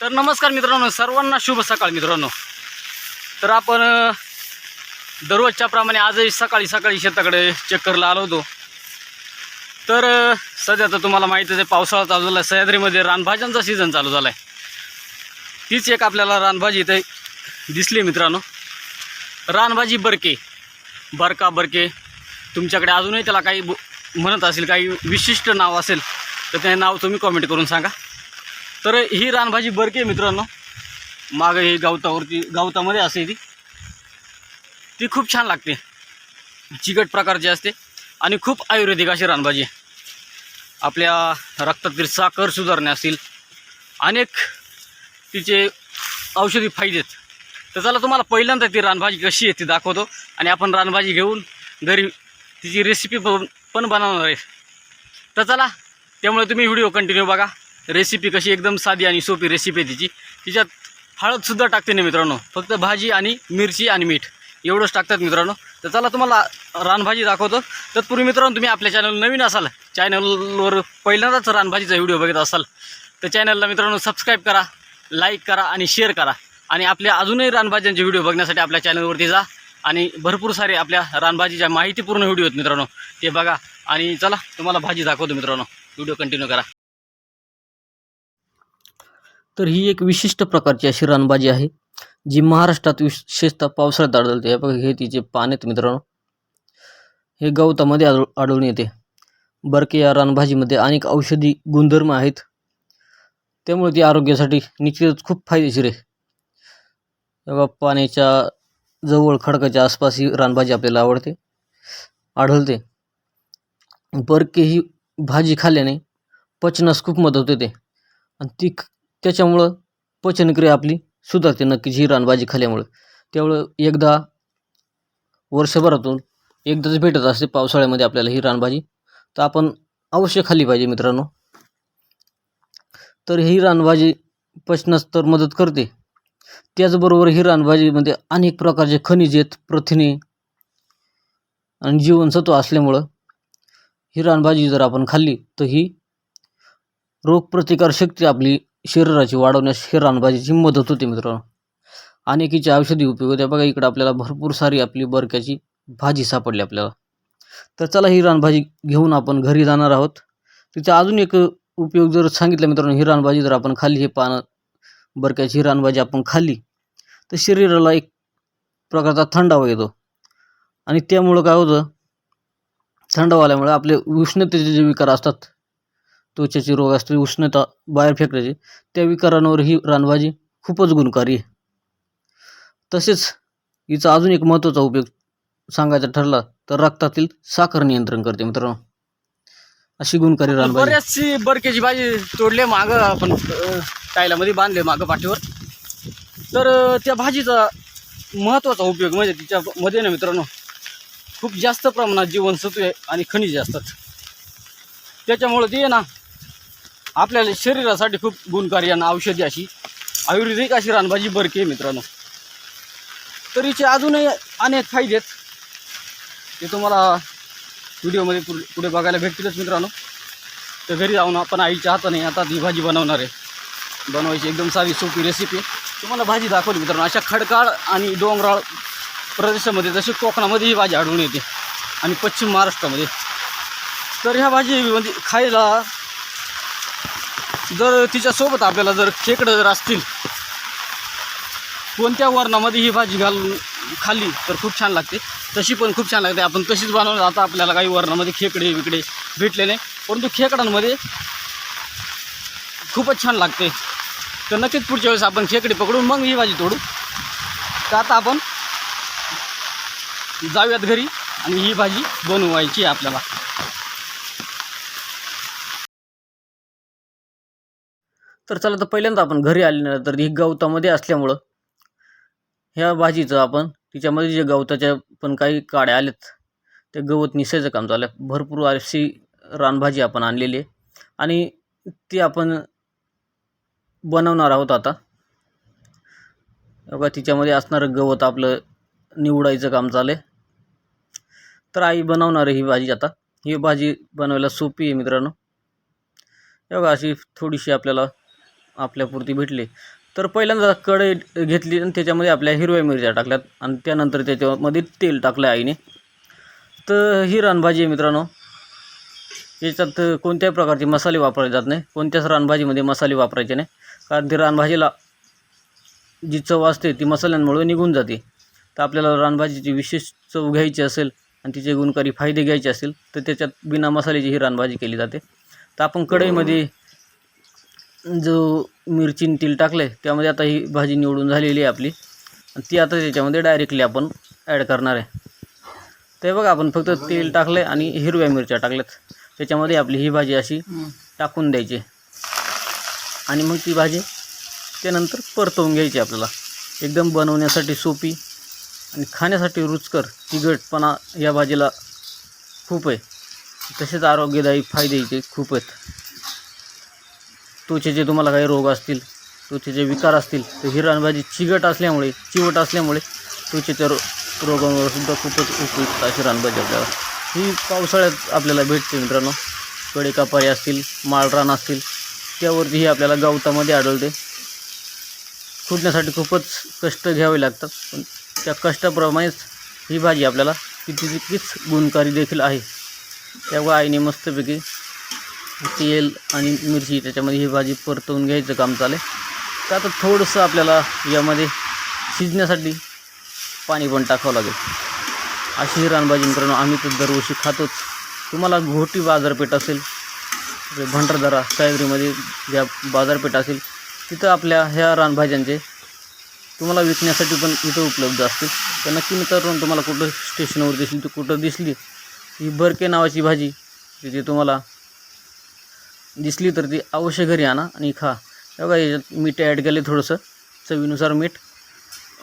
तर नमस्कार मित्रांनो सर्वांना शुभ सकाळ मित्रांनो. तर आपण दररोजच्या प्रमाणे आजही सकाळी सकाळी शेताकडे चक्करला आलो होतो. तर सध्या तर तुम्हाला माहीतच आहे पावसाळा चालू झाला आहे सह्याद्रीमध्ये रानभाज्यांचा सीझन चालू झाला आहे तीच एक आपल्याला रानभाजी इथे दिसली मित्रांनो. रानभाजी बरके. बरका बरके. तुमच्याकडे अजूनही त्याला काही ब- म्हणत असेल काही विशिष्ट नाव असेल तर ते नाव तुम्ही कॉमेंट करून सांगा. तर ही रानभाजी बरकी आहे मित्रांनो. मागं ही गावतावरती गावतामध्ये असते ती. ती खूप छान लागते. चिकट प्रकारची असते. आणि खूप आयुर्वेदिक अशी रानभाजी आहे. आपल्या रक्तातील साखर सुधारणे असतील. अनेक तिचे औषधी फायदे आहेत. तर चला तुम्हाला पहिल्यांदा ती रानभाजी कशी आहे ती दाखवतो. आणि आपण रानभाजी घेऊन घरी तिची रेसिपी पण पण बनवणार आहे. तर चला त्यामुळे तुम्ही व्हिडिओ कंटिन्यू बघा. रेसिपी कशी एकदम साधी आणि सोपी रेसिपी आहे तिची. तिच्यात हळदसुद्धा टाकते नाही मित्रांनो. फक्त भाजी आणि मिरची आणि मीठ. एवढंच टाकतात मित्रांनो. तर चला तुम्हाला रानभाजी दाखवतो. तत्पूर्वी मित्रांनो तुम्ही आपल्या चॅनल नवीन असाल चॅनलवर पहिल्यांदाच रानभाजीचा व्हिडिओ बघत असाल तर चॅनलला मित्रांनो सबस्क्राईब करा लाईक करा आणि शेअर करा. आणि आपल्या अजूनही रानभाज्यांचे व्हिडिओ बघण्यासाठी आपल्या चॅनलवरती जा. आणि भरपूर सारे आपल्या रानभाजीच्या माहितीपूर्ण व्हिडिओ आहेत मित्रांनो. ते बघा. आणि चला तुम्हाला भाजी दाखवतो मित्रांनो. व्हिडिओ कंटिन्यू करा. तर ही एक विशिष्ट प्रकारची अशी रानभाजी आहे जी महाराष्ट्रात विशेषतः पावसाळ्यात आढळते. हे बघा हे तिचे पान आहेत मित्रांनो. हे गवतामध्ये आढळ आढळून येते. बरके या रानभाजीमध्ये अनेक औषधी गुणधर्म आहेत. त्यामुळे ती आरोग्यासाठी निश्चितच खूप फायदेशीर आहे. तेव्हा पाण्याच्या जवळ खडकाच्या आसपास ही रानभाजी आपल्याला आवडते. आढळते. बरके ही भाजी खाल्ल्याने पचनास खूप मदत होते. आणि ती त्याच्यामुळं पचनक्रिया आपली सुधारते नक्कीच ही रानभाजी खाल्यामुळं. त्यामुळं एकदा वर्षभरातून एकदाच भेटत असते पावसाळ्यामध्ये आपल्याला ही रानभाजी तर आपण अवश्य खाल्ली पाहिजे मित्रांनो. तर ही रानभाजी पचनास तर मदत करते. त्याचबरोबर ही रानभाजीमध्ये अनेक प्रकारचे खनिज आहेत प्रथिने आणि जीवनसत्व असल्यामुळं ही रानभाजी जर आपण खाल्ली तर ही रोगप्रतिकारशक्ती आपली शरीराची वाढवण्यास ही रानभाजीची मदत होते मित्रांनो. अनेकीचे औषधी उपयोग होते. बघा इकडं आपल्याला भरपूर सारी आपली बरक्याची भाजी सापडली आपल्याला. तर चला ही रानभाजी घेऊन आपण घरी जाणार आहोत. तिचा अजून एक उपयोग जर सांगितला मित्रांनो ही रानभाजी जर आपण खाल्ली हे पानं बरक्याची ही रानभाजी आपण खाल्ली तर शरीराला एक प्रकारचा थंडावा येतो. आणि त्यामुळं काय होतं? थंडावा आल्यामुळे आपले उष्णतेचे जे विकार असतात त्वचेचे रोग असते उष्णता बाहेर फेकण्याचे त्या विकारांवर ही रानभाजी खूपच गुणकारी आहे. तसेच हिचा अजून एक महत्त्वाचा उपयोग सांगायचा ठरला तर रक्तातील साखर नियंत्रण करते मित्रांनो. अशी गुणकारी रानभाजी. बऱ्याचशी बरकेची भाजी तोडले मागं आपण टायलामध्ये बांधले मागं पाठीवर. तर त्या भाजीचा महत्त्वाचा उपयोग म्हणजे तिच्यामध्ये ना मित्रांनो खूप जास्त प्रमाणात जीवनसत्वे आणि खनिजे असतात. त्याच्यामुळं ती ना आपल्याला शरीरासाठी खूप गुणकारी आणि औषधी अशी आयुर्वेदिक अशी रानभाजी बरकी आहे मित्रांनो. तर हिचे अजूनही अनेक फायदे आहेत. ते तुम्हाला व्हिडिओमध्ये पुढे पुढे बघायला भेटतीलच मित्रांनो. तर घरी जाऊन आपण आईच्या हाताने आता ही भाजी बनवणार आहे. बनवायची एकदम साधी सोपी रेसिपी तुम्हाला भाजी दाखवली मित्रांनो. अशा खडकाळ आणि डोंगराळ प्रदेशामध्ये जसे कोकणामध्ये ही भाजी आढळून येते. आणि पश्चिम महाराष्ट्रामध्ये. तर ह्या भाजीमध्ये म्हणजे खायला जर तिच्यासोबत आपल्याला जर खेकडं जर असतील कोणत्या वर्णामध्ये ही भाजी घालून खाल्ली तर खूप छान लागते. तशी पण खूप छान लागते. आपण तशीच बनवलं आता आपल्याला काही वर्णामध्ये खेकडे विकडे भेटले नाही. परंतु खेकडांमध्ये खूपच छान लागते. तर नक्कीच पुढच्या वेळेस आपण खेकडे पकडून मग ही भाजी तोडू. तर आता आपण जाऊयात घरी आणि ही भाजी बनवायची आहे आपल्याला. तर चला तर पहिल्यांदा आपण घरी आले तर ही गवतामध्ये असल्यामुळं ह्या भाजीचं आपण तिच्यामध्ये जे गवताच्या पण काही काड्या आल्यात ते गवत निसायचं काम झालं आहे भरपूर अशी रानभाजी आपण आणलेली आहे. आणि ती आपण बनवणार आहोत आता. बघा तिच्यामध्ये असणारं गवत आपलं निवडायचं काम चालू आहे तर आई बनवणार आहे ही भाजी आता. ही भाजी बनवायला सोपी आहे मित्रांनो. बघा अशी थोडीशी आपल्याला आपल्यापुरती भेटले. तर पहिल्यांदा कढई घेतली आणि त्याच्यामध्ये आपल्या हिरव्या मिरच्या टाकल्यात आणि त्यानंतर त्याच्यामध्ये तेल टाकलं आईने. तर ही रानभाजी आहे मित्रांनो. याच्यात कोणत्याही प्रकारचे मसाले वापरले जात नाही. कोणत्याच रानभाजीमध्ये मसाले वापरायचे नाही. कारण ती रानभाजीला जी चव असते ती मसाल्यांमुळे निघून जाते. तर आपल्याला रानभाजीची विशेष चव घ्यायची असेल आणि तिचे गुणकारी फायदे घ्यायचे असेल तर त्याच्यात बिना मसाल्याची ही रानभाजी केली जाते. तर आपण कढईमध्ये जो मिरची आणि तेल टाकलं आहे त्यामध्ये आता ही भाजी निवडून झालेली आहे आपली. आणि ती आता त्याच्यामध्ये डायरेक्टली आपण ॲड करणार आहे. ते बघा आपण फक्त तेल टाकलं आहे आणि हिरव्या मिरच्या टाकल्यात. त्याच्यामध्ये आपली ही भाजी अशी टाकून द्यायची. आणि मग ती भाजी त्यानंतर परतवून घ्यायची आपल्याला. एकदम बनवण्यासाठी सोपी आणि खाण्यासाठी रुचकर तिखटपणा या भाजीला खूप आहे. तसेच आरोग्यदायी फायदे हिचे खूप आहेत. त्वचेचे तुम्हाला काही रोग असतील त्वचेचे विकार असतील तर ही रानभाजी चिकट असल्यामुळे चिवट असल्यामुळे त्वचेच्या रो रोगांवर सुद्धा खूपच उपयुक्त अशी रानभाजी आपल्याला. ही पावसाळ्यात आपल्याला भेटते मित्रांनो. कडेकापारी असतील माळरान असतील त्यावरती ही आपल्याला गवतामध्ये आढळते. खुडण्यासाठी खूपच कष्ट घ्यावे लागतात पण त्या कष्टाप्रमाणेच ही भाजी आपल्याला किती तितकीच गुणकारी देखील आहे. त्यामुळे आईने मस्तपैकी तेल आणि मिरची त्याच्यामध्ये ही भाजी परतवून घ्यायचं काम चालेल तर आता थोडंसं आपल्याला यामध्ये शिजण्यासाठी पाणी पण टाकावं लागेल. अशी रानभाजी मित्रांनो आम्ही तर दरवर्षी खातोच. तुम्हाला घोटी बाजारपेठ असेल भंडारदारा भंडारदरा सायगरीमध्ये ज्या बाजारपेठ असेल तिथं आपल्या ह्या रानभाज्यांचे तुम्हाला विकण्यासाठी पण इथं उपलब्ध असतील. तर नक्की मित्रांनो तुम्हाला कुठं स्टेशनवर दिसली तर कुठं दिसली ही बरके नावाची भाजी तिथे तुम्हाला दिसली तर ती अवश्य घरी आणा आणि खा. बघा याच्यात मीठ ॲड केले थोडंसं. चवीनुसार मीठ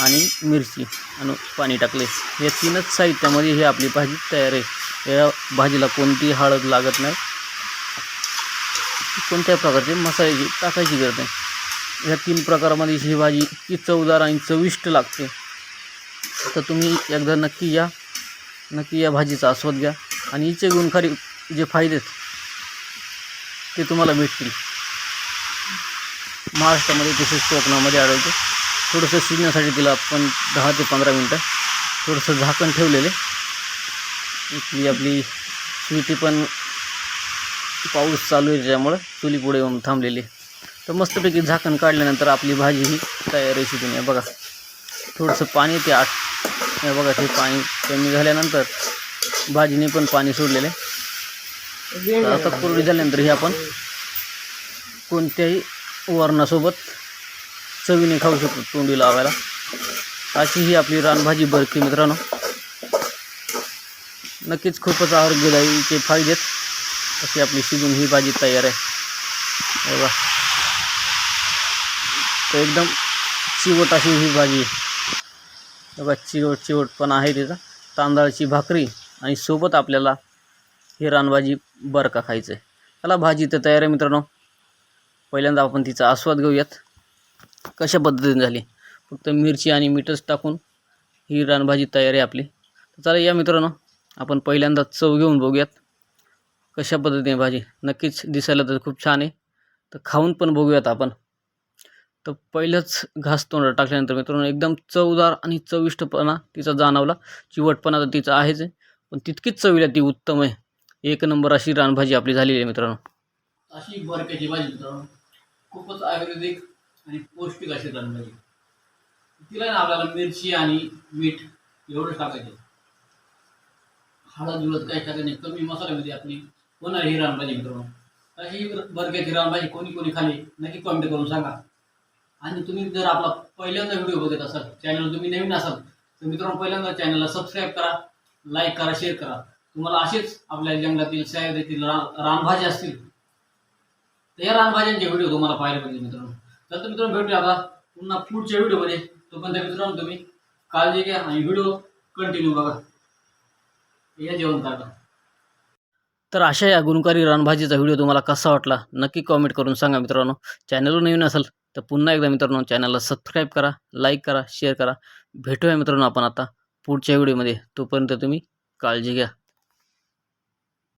आणि मिरची आणि पाणी टाकले या तीनच साहित्यामध्ये ही आपली भाजी तयार आहे. या भाजीला कोणतीही हळद लागत नाही. कोणत्याही प्रकारचे मसाल्याची टाकायची गरज नाही. ह्या तीन प्रकारामध्ये ही भाजी इतकी चवदार आणि चविष्ट लागते. तर तुम्ही एकदा नक्की या. नक्की या भाजीचा आस्वाद घ्या. आणि हिचे गुणकारी जे फायदे आहेत ते तुम्हाला भेटतील. महाराष्ट्रामध्ये तसेच कोकणामध्ये आढळते. थोडंसं शिजण्यासाठी तिला आपण दहा ते पंधरा मिनटं थोडंसं झाकण ठेवलेले. इथली आपली स्वीटी पण पाऊस चालू आहे त्याच्यामुळं चुली पुढे येऊन थांबलेली तर मस्तपैकी झाकण काढल्यानंतर आपली भाजी ही तयार आहे शिजून या बघा थोडंसं पाणी ते आठ. या बघा ते पाणी कमी झाल्यानंतर भाजीने पण पाणी सोडलेले तर आता कोरडी झाल्यानंतर ही आपण कोणत्याही वरणासोबत चवीने खाऊ शकतो तोंडी लावायला. अशी ही आपली रानभाजी बरकी मित्रांनो. नक्कीच खूपच आरोग्यदायीचे फायदे आहेत अशी आपली शिजून ही भाजी तयार आहे. बघा. तर एकदम चिवट अशी ही भाजी आहे. बघा चिवट चिवट पण आहे तिचा तांदळाची भाकरी आणि सोबत आपल्याला ही रानभाजी बरं का खायचं आहे? त्याला भाजी तर तयार आहे मित्रांनो. पहिल्यांदा आपण तिचा आस्वाद घेऊयात. कशा पद्धतीने झाली? फक्त मिरची आणि मीठच टाकून ही रानभाजी तयार आहे आपली. तर चला या मित्रांनो आपण पहिल्यांदा चव घेऊन बघूयात. कशा पद्धतीने भाजी? नक्कीच दिसायला तर खूप छान आहे. तर खाऊन पण बघूयात आपण. तर पहिलंच घास तोंडात टाकल्यानंतर मित्रांनो एकदम चवदार आणि चविष्टपणा तिचा जाणवला. चिवटपणा तर तिचा आहेच आहे. पण तितकीच चवीला ती उत्तम आहे. एक नंबर अशी रानभाजी आपली झालेली आहे मित्रांनो. अशी बरक्याची भाजी मित्रांनो. खूपच आयुर्वेदिक आणि पौष्टिक अशी रानभाजी. तिला ना आपल्याला मिरची आणि मीठ एवढं टाकायचं. हळद बिळद काही टाकायचं नाही. कमी मसाल्यामध्ये आपली होणार ही रानभाजी मित्रांनो. अशी बरक्याची रानभाजी कोणी कोणी खाली नक्की कमेंट करून सांगा. आणि तुम्ही जर आपला पहिल्यांदा व्हिडिओ बघत असाल चॅनल तुम्ही नवीन असाल तर मित्रांनो पहिल्यांदा चॅनलला सबस्क्राईब करा लाईक करा शेअर करा. तुम्हाला असेच आपल्या जंगलातील शाळेतील रान रानभाज्या असतील. तर या रानभाज्यांचे व्हिडिओ तुम्हाला पाहायला पाहिजे मित्रांनो. तर मित्रांनो भेटूया आता पुन्हा पुढच्या व्हिडिओमध्ये तोपर्यंत मित्रांनो तुम्ही काळजी घ्या आणि व्हिडिओ कंटिन्यू बघा. या जेवण काढा. तर अशा या गुणकारी रानभाजीचा व्हिडिओ तुम्हाला कसा वाटला नक्की कॉमेंट करून सांगा मित्रांनो. चॅनलवर नवीन असेल तर पुन्हा एकदा मित्रांनो चॅनलला सबस्क्राईब करा लाईक करा शेअर करा. भेटूया मित्रांनो आपण आता पुढच्या व्हिडिओमध्ये तोपर्यंत तुम्ही काळजी घ्या.